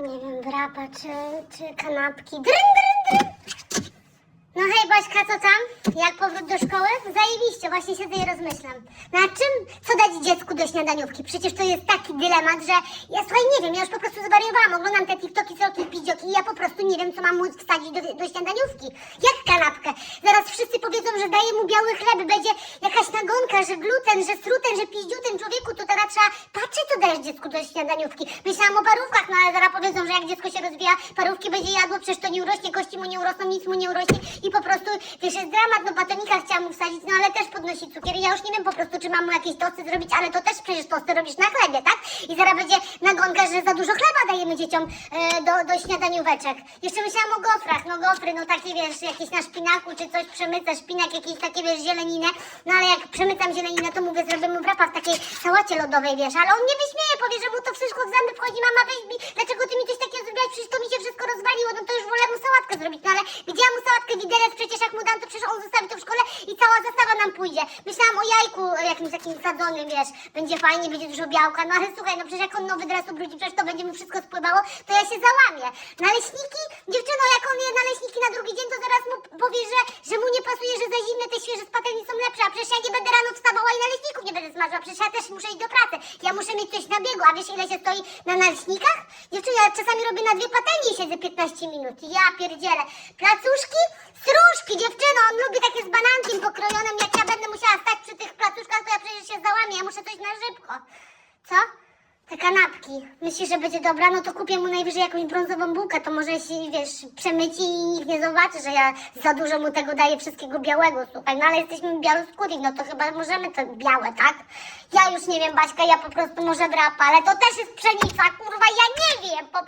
Nie wiem, wrapa czy, czy kanapki. Dryn, dryn, dryn. No hej Baśka, co tam? Jak powrót do szkoły? Zajebiście, właśnie siedzę i rozmyślam. Na czym, co dać dziecku do śniadaniówki? Przecież to jest taki dylemat, że ja słuchaj, nie wiem, ja już po prostu zwariowałam, oglądam te TikToki, sroki, pidzioki i ja po prostu nie wiem, co mam mu wsadzić do, do śniadaniówki. Jak kanapkę? Zaraz wszyscy powiedzą, że daję mu biały chleb, będzie jakaś nagonka, że gluten, że struten, że piździuten człowieku, to teraz trzeba patrzeć, co dajesz dziecku do śniadaniówki. Myślałam o parówkach, no ale zaraz powiedzą, że jak dziecko się rozwija, parówki będzie jadło, przecież to nie urośnie, kości mu nie urosną, nic mu nie urośnie i po prostu, wiesz, jest dramat, no batonika chciałam mu wsadzić, no ale też podnosi cukier. Ja już nie wiem po prostu, czy mam mu jakieś tosty zrobić, ale to też przecież tosty robisz na chlebie, tak? I zaraz będzie nagonka, że za dużo chleba dajemy dzieciom e, do, do śniadanióweczek. Jeszcze myślałam o gofrach, no gofry, no takie, wiesz, jakieś na szpinaku, czy coś przemycę, szpinak, jakieś takie, wiesz, zieleninę, no ale jak przemycam zieleninę, to mówię, zrobię mu wrapa w takiej sałacie lodowej, wiesz, ale on nie wyśmieje, powie, że mu to wszystko w zęby wchodzi, mama weź mi, dlaczego ty mi coś takiego zrobiłaś, przecież to mi się rozwaliło, no to już wolę mu sałatkę zrobić, no ale widziałam mu sałatkę widelec, przecież jak mu dam, to przecież on zostawi to w szkole i cała zastawa nam pójdzie. Myślałam o jajku jakimś takim sadzonym, wiesz, będzie fajnie, będzie dużo białka, no ale słuchaj, no przecież jak on nowy dres ubrudzi, przecież to będzie mu wszystko spływało, to ja się załamię. Naleśniki, dziewczyno, jak on je naleśniki na drugi dzień, to zaraz powie, że, że mu nie pasuje, że za zimne te świeże z patelni są lepsze, a przecież ja nie będę rano wstawała i naleśników nie będę smażyła, przecież ja też muszę iść do pracy. Ja muszę mieć coś na biegu, a wiesz ile się stoi na naleśnikach? Dziewczyno, ja czasami robię na dwie patelnie i siedzę 15 minut. Ja pierdzielę. Placuszki? Sruszki, dziewczyno, on lubi takie z banankiem pokrojonym, jak ja będę musiała stać przy tych placuszkach, to ja przecież się załamię, ja muszę coś na szybko. Kanapki. Myślisz, że będzie dobra? No to kupię mu najwyżej jakąś brązową bułkę, to może się, wiesz, przemyci i nikt nie zobaczy, że ja za dużo mu tego daję wszystkiego białego, słuchaj. No ale jesteśmy białoskóri, no to chyba możemy to białe, tak? Ja już nie wiem, Baśka, ja po prostu może wrapa, ale to też jest pszenica, kurwa, ja nie wiem, po prostu.